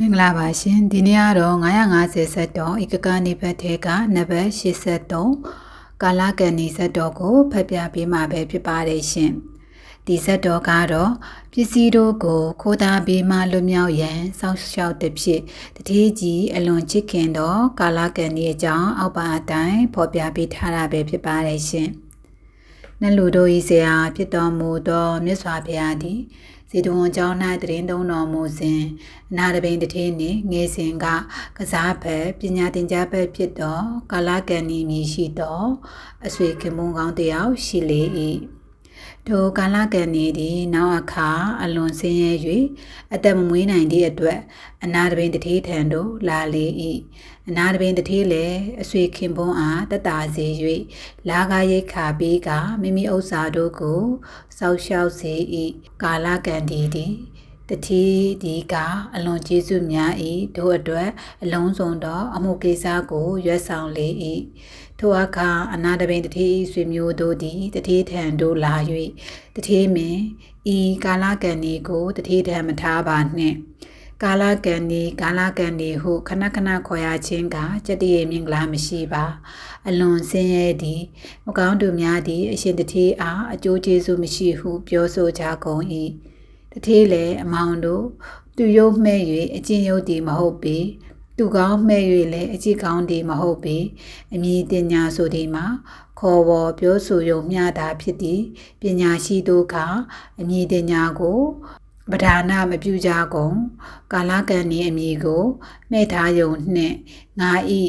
မင်္ဂလာပါရှင်ဒီနေ့ကတော့950ဆက်တော်ဧကကနေဘက်ထဲကနံပါတ်83ကာလကန်နီဆက်တော်ကိုဖတ်ပြပေးမှာပဲဖြစ်ပါတယ်ရှင်ဒီဆက်တော်ကတော့ပစ္စည်းတို့ကိုခိုးသားပေးမှလွတ်မြောက်ရန်စောင့်ရှောက်တဲ့ဖြစ်တတိကြီးအလွန်ချစ်ခင်သောကာလကန်နီအကြောင်းအောက်ပါအတိုင်းဖော်ပြပေးထားတာပဲဖြစ်ပါတယ်ရှင်နလူတို့ဤဆရာဖြစ်တော်မူသောမြတ်စွာဘုရားသည် စေတဝန်ကျောင်း၌တရင်သုံးတော်မူစဉ်အနာတပိန်တထေးနှင့်ငယ်စဉ်ကကစားဘက်ပညာသင်ကြားဘက်ဖြစ်သောကာလကန်နီမည်ရှိသောအဆွေခင်မုံကောင်းတယောက်ရှိလေ၏ ထိုကာလကန်နေသည်နောက်အခါအလွန်ဆင်းရဲ၍အသက်မမွေးနိုင်သည့်အတွက်အနာတပိန်တထေးထံသို့လာလေ၏အနာတပိန်တထေးလည်းအဆွေခင်ပွန်းအားတတစေ၍လာကားရိတ်ခါပြီးကမိမိဥစ္စာတို့ကိုစောက်ရှောက်စေ၏ကာလကန်ဒီသည် တတိဒီကအလွန်ကျေးဇူးများ၏တို့အတွက်အလုံးစုံသောအမှုကိစ္စကိုရွတ်ဆောင်လေ၏ထိုအခါအနာတပိန်တတိဆွေမျိုးတို့သည်တတိထံတို့လာ၍တတိမင်ဤကာလကံဒီကိုတတိထံမထားပါနှင့်ကာလကံဒီကာလကံဒီဟုခဏခဏခေါ်ရခြင်းကစတရေမင်္ဂလာမရှိပါ အလွန်ဆင်းရဲသည်မကောင်းသူများသည်အရှင်တတိအားအကျိုးကျေးဇူးမရှိဟုပြောဆိုကြကုန်၏ တတိလည်းအမောင်တို့သူရုပ်မဲ့၍အကျင့်ရုပ်သည်မဟုတ်ပေသူကောင်းမဲ့၍လည်းအကြည့်ကောင်းသည်မဟုတ်ပေအမည်တင်ညာဆိုသည်မှာခေါ်ဝေါ်ပြောဆိုရုံမျှတာဖြစ်သည်ပညာရှိတို့ကအမည်တင်ညာကိုပဓာနာမပြုကြကုန်ကာလကံဤအမည်ကိုမဲ့ထားယုံနှင့်ငါဤ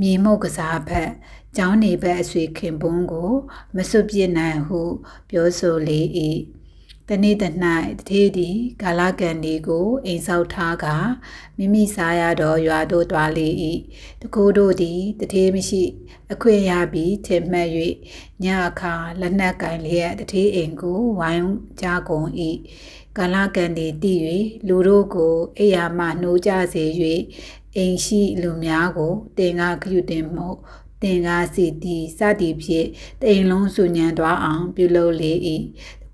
မြေမှုတ်ကစားဖက်ကျောင်းနေဘက်အဆွေခင်ပွန်းကို မစွပြစ်နိုင်ဟု ပြောဆိုလေ၏ တနေ့တ၌တထေးသည်ကာလကံဒီကိုအိမ်ဆောက်ထားကမိမိစားရသောရွာတို့တွားလေ၏တကူတို့သည်တထေးမရှိ အခွင့်ရပြီးထင်မှတ်၍ညအခါလက်နက်ကင်လျက်တထေးအိမ်ကိုဝိုင်းကြကုန်၏ကာလကံဒီတည်၍လူတို့ကိုအိယာမှနှိုးကြစေ၍အိမ်ရှိလူများကိုတင်ကားခရုတင်မှုတင်ကားစီတီစသည်ဖြင့်တိမ်လုံးစုညံသွားအောင်ပြုလုပ်လေ၏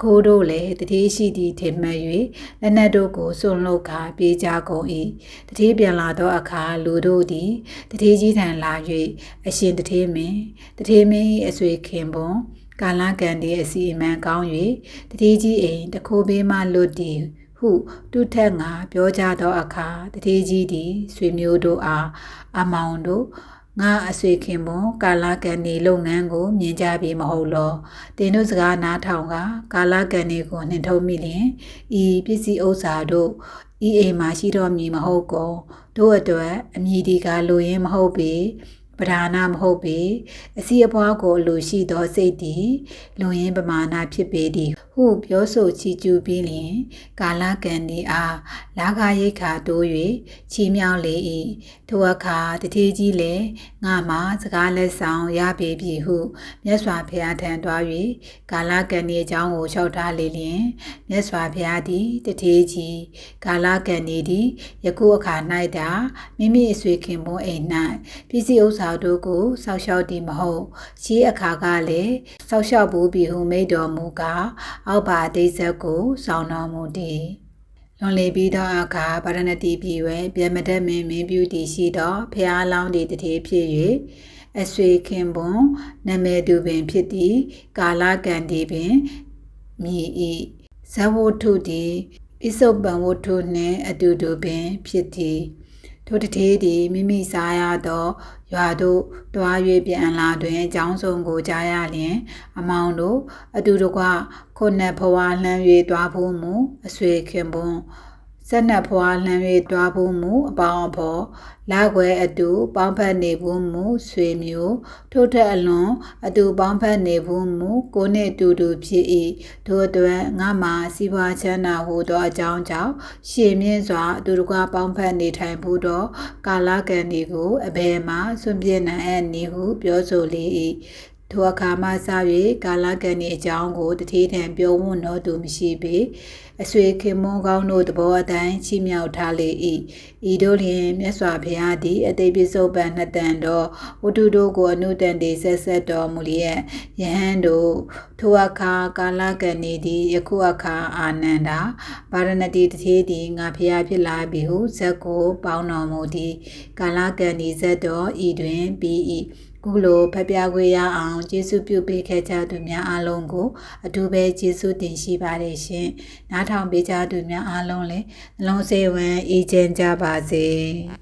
ကိုတို့လည်းတတိရှိသည့်ထင်မှတ်၍လက်နက်တို့ကိုစွန့်လုတ်ခါပြေးကြကုန်၏တတိပြန်လာသောအခါလူတို့သည်တတိကြီးထံလာ၍အရှင်တတိမင်းတတိမင်း၏အဆွေခင်ပွန်ကာလကံတည်းအစီအမံကောင်း၍တတိကြီးအိမ်တခိုးဘေးမှလွတ်တည်ဟုတုထက်ငါပြောကြသောအခါတတိကြီးသည်ဆွေမျိုးတို့အားအမောင်တို့ ငါအဆွေခင်ပွန်ကာလာကန်နေလုပ်ငန်းကိုမြင်ကြပြီမဟုတ်လောတင်တို့စကားနားထောင်ကကာလာကန်နေကိုနှင်ထုတ်မိလျင်ဤပစ္စည်းဥစ္စာတို့ဤအိမ်မှာရှိတော်မည်မဟုတ်ကောတို့အတွက်အမည်ဒီကလိုရင်းမဟုတ်ပေပဓာနာမဟုတ်ပေအစီအပွားကိုလိုရှိသောစိတ်သည်လူရင်းပမာဏဖြစ်ပေသည် ဟုပြောဆိုချီကျူးပြီးလျင် ကာလကံဒီအားလာခရိတ်ခါတိုး၍ချီးမြှောက်လေ၏ထိုအခါတတိကြီးလည်းငါမှစကားလက်ဆောင်ရပေပြီဟုမြတ်စွာဘုရားထံတွား၍ကာလကံဒီအကြောင်းကိုလျှောက်ထားလေလျင်မြတ်စွာဘုရားသည်တတိကြီးကာလကံဒီသည်ယခုအခါ၌တာမိမိအဆွေခင်ပွန်းအိမ်၌ပစ္စည်းဥစ္စာတို့ကိုစောက်ရှောက်သည်မဟုတ်ရှေးအခါကလည်းစောက်ရှောက်ဘူးပြီဟုမိတ်တော်မူကားအောက်ပါအသေးဆက်ကိုစောင်းတော်မူသည်လွန်လေပြီးသောအခါဗရဏတိပြည်ဝဲပြမတတ်မင်းမင်းပြူတည်ရှိသောဖျားလောင်းတည်တည်းဖြစ်၍အဆွေခင်ပွန်နမေတုပင်ဖြစ်သည်ကာလကံဒီပင်မြည်ဤဇဝုထုသည်ပိစုပံဝုထုနှင့်အတူတူပင်ဖြစ်သည် ထိုတထေးသည်မိမိစားရသောရွာသို့တွား၍ပြန်လာတွင်အကြောင်းစုံကိုကြားရလျင် အမောင်တို့အတူတကွခုနှစ်ဘဝလှမ်း၍တွားဖို့မူအဆွေခင်ပွန်း ဆက်နက်ဖွာလှမ်း၍တွားဖို့မူအပေါင်းအဖော်လာခွဲအတူပေါင်းဖက်နေဖို့မူဆွေမျိုးထို့ထက်အလွန်အတူပေါင်းဖက်နေဖို့မူကိုနှင့်တူတူဖြစ်၏ထို့အတွက်ငါမှာစီးပွားချမ်းသာဟူသောအကြောင်းကြောင့်ရှည်မြင့်စွာအတူတကွပေါင်းဖက်နေထိုင်ဖို့သောကာလကံဒီကိုအဘယ်မှဆွန့်ပြစ်နိုင်အပ်နေဟုပြောဆိုလေ၏ ထိုအခါမှစ၍ကာလကံ၏အကြောင်းကိုတတိထံပြောဝွန်းတော်သူမရှိပေအဆွေခင်မွန်းကောင်းတို့သဘောအတိုင်းချီးမြှောက်ထားလေ၏ဤတို့လျင်မြတ်စွာဘုရားသည်အသိပိစုပန်နှစ်တန်တော်ဝတ္ထုတို့ကိုအနုတန်တေဆက်ဆက်တော်မူလျက်ယဟန်တို့ထိုအခါကာလကဏီသည်ယခုအခါအာနန္ဒာဗာရဏတိတထေသည်ငါဖျားဖြစ်လာပြီဟုဇက်ကို ပေါင်းတော်မူသည်ကာလကဏီဇက်တော်ဤတွင်ပြီး၏ ကုလိုဖပြခွေရအောင်ကျေးဇူးပြုပေးခဲ့ကြသူများအားလုံးကိုအထူးပဲကျေးဇူးတင်ရှိပါတယ်ရှင်။နားထောင်ပေးကြသူများအားလုံးလည်းနှလုံးစိတ်ဝမ်းအေးချမ်းကြပါစေ။